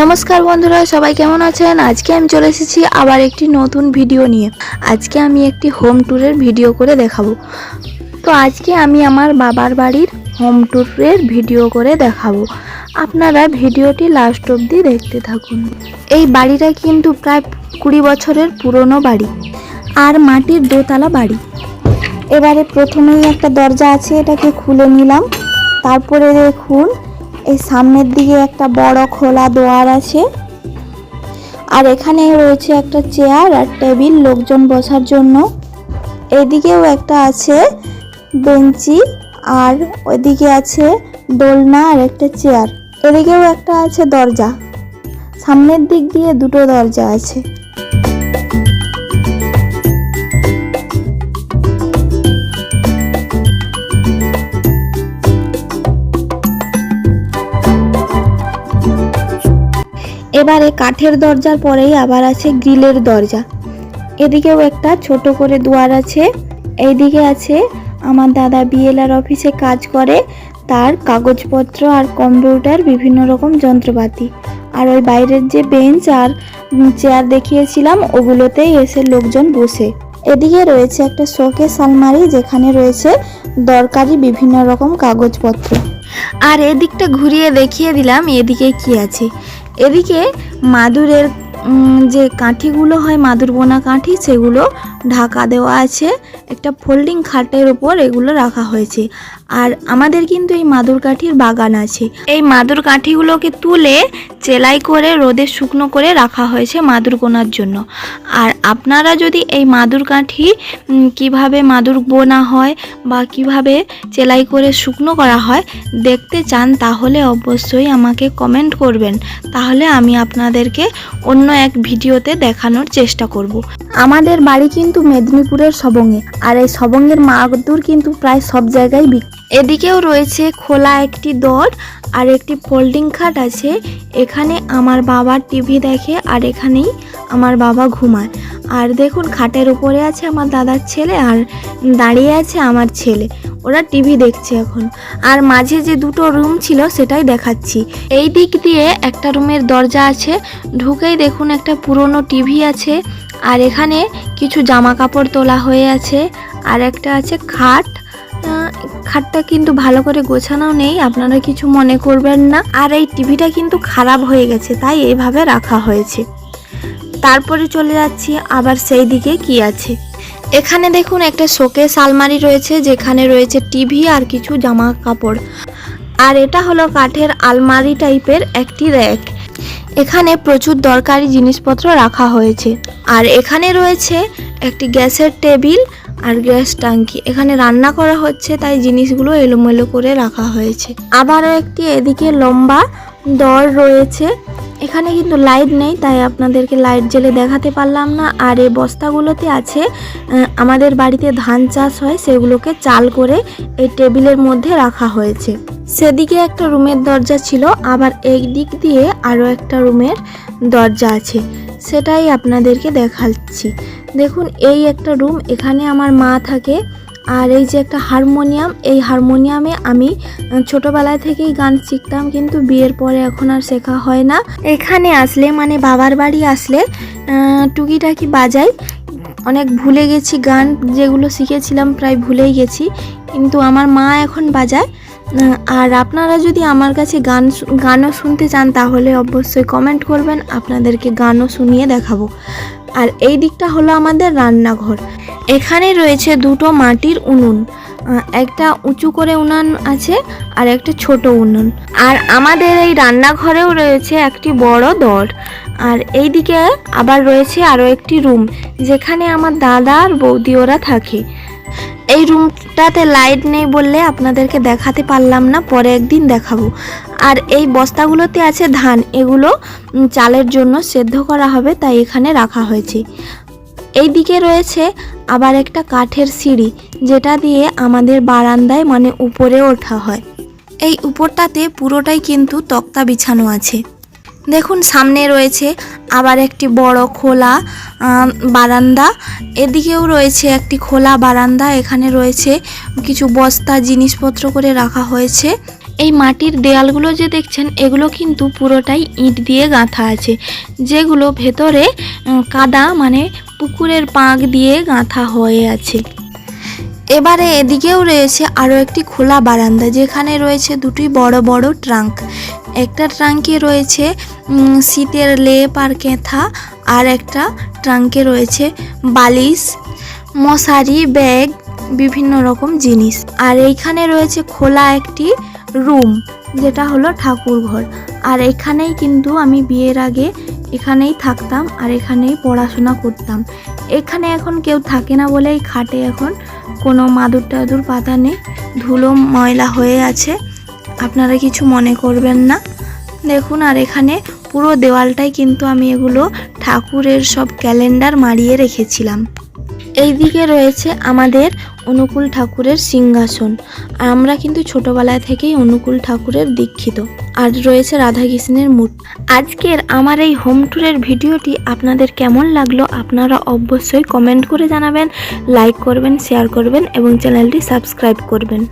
নমস্কার বন্ধুরা, সবাই কেমন আছেন? আজকে আমি চলে এসেছি আবার একটি নতুন ভিডিও নিয়ে। আজকে আমি একটি হোম ট্যুরের ভিডিও করে দেখাবো। তো আজকে আমি আমার বাবার বাড়ির হোম ট্যুরের ভিডিও করে দেখাবো। আপনারা ভিডিওটি লাস্ট অবধি দেখতে থাকুন। এই বাড়িটা কিন্তু প্রায় কুড়ি বছরের পুরনো বাড়ি আর মাটির দোতলা বাড়ি। এবারে প্রথমেই একটা দরজা আছে, এটাকে খুলে নিলাম। তারপরে দেখুন এই সামনের দিকে একটা বড় খোলা দোয়ার আছে। আর এখানে রয়েছে একটা চেয়ার আর টেবিল লোকজন বসার জন্য। এদিকেও একটা আছে বেঞ্চি আর ওইদিকে আছে দোলনা আর একটা চেয়ার। এদিকেও একটা আছে দরজা। সামনের দিক দিয়ে দুটো দরজা আছে। এবারে কাঠের দরজার পরেই আবার আছে গ্রিলের দরজা। এদিকেও একটা ছোট করে দুয়ার আছে। এইদিকে আছে আমার দাদা বিএলআর অফিসে কাজ করে। তার কাগজপত্র আর কম্পিউটার বিভিন্ন রকম যন্ত্রপাতি। আর ওই বাইরের যে বেঞ্চ আর চেয়ার দেখিয়েছিলাম, ওগুলোতেই এসে লোকজন বসে। এদিকে রয়েছে একটা শোকেস আলমারি, যেখানে রয়েছে দরকারি বিভিন্ন রকম কাগজপত্র। আর এদিকটা ঘুরিয়ে দেখিয়ে দিলাম, এদিকে কি আছে। এদিকে মাদুরের যে কাঠিগুলো হয় মাদুর বোনা কাঠি, সেগুলো ঢাকা দেওয়া আছে। একটা ফোল্ডিং খাটের ওপর এগুলো রাখা হয়েছে। আর আমাদের কিন্তু এই মাদুর কাঠির বাগান আছে। এই মাদুর কাঠিগুলোকে তুলে চেলাই করে রোদে শুকনো করে রাখা হয়েছে মাদুর বোনার জন্য। আর আপনারা যদি এই মাদুর কাঠি কীভাবে মাদুর বোনা হয় বা কীভাবে চেলাই করে শুকনো করা হয় দেখতে চান, তাহলে অবশ্যই আমাকে কমেন্ট করবেন। তাহলে আমি আপনাদেরকে অন্য এক ভিডিওতে দেখানোর চেষ্টা করব। আমাদের বাড়ি কিন্তু মেদিনীপুরের সবঙ্গে, আর এই সবঙ্গের মাদুর কিন্তু প্রায় সব জায়গায় বিক এদিকেও রয়েছে খোলা একটি দর আর একটি ফোল্ডিং খাট আছে। এখানে আমার বাবা টিভি দেখে আর এখানেই আমার বাবা ঘুমায়। আর দেখুন, খাটের উপরে আছে আমার দাদার ছেলে আর দাঁড়িয়ে আছে আমার ছেলে। ওরা টিভি দেখছে এখন। আর মাঝে যে দুটো রুম ছিল সেটাই দেখাচ্ছি। এই দিক দিয়ে একটা রুমের দরজা আছে। ঢুকেই দেখুন একটা পুরনো টিভি আছে। আর এখানে কিছু জামা কাপড় তোলা হয়ে আছে। আর একটা আছে খাট। খাটটা কিন্তু ভালো করে গোছানো নেই, আপনারা কিছু মনে করবেন না। আর এই টিভিটা কিন্তু খারাপ হয়ে গেছে, তাই এভাবে রাখা হয়েছে। তারপরে চলে যাচ্ছি, আবার সেই দিকে কি আছে? এখানে দেখুন একটা শোকেস আলমারি রয়েছে, যেখানে রয়েছে টিভি আর কিছু জামা কাপড় আর এটা হলো কাঠের আলমারি টাইপের একটি র্যাক। এখানে প্রচুর দরকারি জিনিসপত্র রাখা হয়েছে। আর এখানে রয়েছে একটি গ্যাসের টেবিল আর গ্যাস টাঙ্কি। এখানে রান্না করা হচ্ছে, তাই জিনিসগুলো এলোমেলো করে রাখা হয়েছে। আবারও একটি এদিকে লম্বা দর রয়েছে। এখানে কিন্তু লাইট নেই, তাই আপনাদেরকে লাইট জেলে দেখাতে পারলাম না। আর এই বস্তাগুলোতে আছে আমাদের বাড়িতে ধান চাষ হয়, সেগুলোকে চাল করে এই টেবিলের মধ্যে রাখা হয়েছে। সেদিকে একটা রুমের দরজা ছিল, আবার এই দিক দিয়ে আরও একটা রুমের দরজা আছে। সেটাই আপনাদেরকে দেখাচ্ছি। দেখুন, এই একটা রুম, এখানে আমার মা থাকে। আর এই যে একটা হারমোনিয়াম, এই হারমোনিয়ামে আমি ছোটবেলা থেকেই গান শিখতাম, কিন্তু বিয়ের পরে এখন আর শেখা হয় না। এখানে আসলে মানে বাবার বাড়ি আসলে টুকিটাকি বাজাই। অনেক ভুলে গেছি গান যেগুলো শিখেছিলাম, প্রায় ভুলেই গেছি। কিন্তু আমার মা এখন বাজায়। আর আপনারা যদি আমার কাছে গান গানও শুনতে চান, তাহলে অবশ্যই কমেন্ট করবেন, আপনাদেরকে গানও শুনিয়ে দেখাবো। আর এই দিকটা হলো আমাদের রান্নাঘর। এখানে রয়েছে দুটো মাটির উনুন একটা উঁচু করে উনান আছে আর একটা ছোট উনুন। আর আমাদের এই রান্নাঘরেও রয়েছে একটি বড় দর। আর এইদিকে আবার রয়েছে আরও একটি রুম, যেখানে আমার দাদা আর বৌদি ওরা থাকে। এই রুমটাতে লাইট নেই বললে আপনাদেরকে দেখাতে পারলাম না, পরে একদিন দেখাবো। আর এই বস্তাগুলোতে আছে ধান, এগুলো চালের জন্য সেদ্ধ করা হবে, তাই এখানে রাখা হয়েছে। এই দিকে রয়েছে আবার একটা কাঠের সিঁড়ি, যেটা দিয়ে আমাদের বারান্দায় মানে উপরে ওঠা হয়। এই উপরটাতে পুরোটাই কিন্তু তক্তা বিছানো আছে। দেখুন, সামনে রয়েছে আবার একটি বড় খোলা বারান্দা। এদিকেও রয়েছে একটি খোলা বারান্দা। এখানে রয়েছে কিছু বস্তা, জিনিসপত্র করে রাখা হয়েছে। এই মাটির দেয়ালগুলো যে দেখছেন, এগুলো কিন্তু পুরোটাই ইট দিয়ে গাঁথা আছে। যেগুলো ভেতরে কাদা মানে পুকুরের পাঁক দিয়ে গাঁথা হয়ে আছে। এবারে এদিকেও রয়েছে আরও একটি খোলা বারান্দা, যেখানে রয়েছে দুটি বড় বড় ট্রাঙ্ক। একটা ট্রাঙ্কে রয়েছে শীতের লেপ আর কেঁথা, আর একটা ট্রাঙ্কে রয়েছে বালিশ, মশারি, ব্যাগ, বিভিন্ন রকম জিনিস। আর এইখানে রয়েছে খোলা একটি রুম, যেটা হলো ঠাকুর ঘর আর এখানেই কিন্তু আমি বিয়ের আগে এখানেই থাকতাম আর এখানেই পড়াশোনা করতাম। এখানে এখন কেউ থাকে না বলে এই খাটে এখন কোনো মাদুর টাদুর পাতা নেই, ধুলো ময়লা হয়ে আছে। আপনারা কিছু মনে করবেন না। দেখুন, আর এখানে পুরো দেওয়ালটাই কিন্তু আমি এগুলো ঠাকুরের সব ক্যালেন্ডার মারিয়ে রেখেছিলাম। এইদিকে রয়েছে আমাদের অনুকূল ঠাকুরের সিংহাসন। আর আমরা কিন্তু ছোটবেলা থেকেই অনুকূল ঠাকুরের দীক্ষিত। আর রয়েছে রাধাকৃষ্ণের মূর্তি। আজকের আমার এই হোম ট্যুরের ভিডিওটি আপনাদের কেমন লাগল আপনারা অবশ্যই কমেন্ট করে জানাবেন, লাইক করবেন, শেয়ার করবেন এবং চ্যানেলটি সাবস্ক্রাইব করবেন।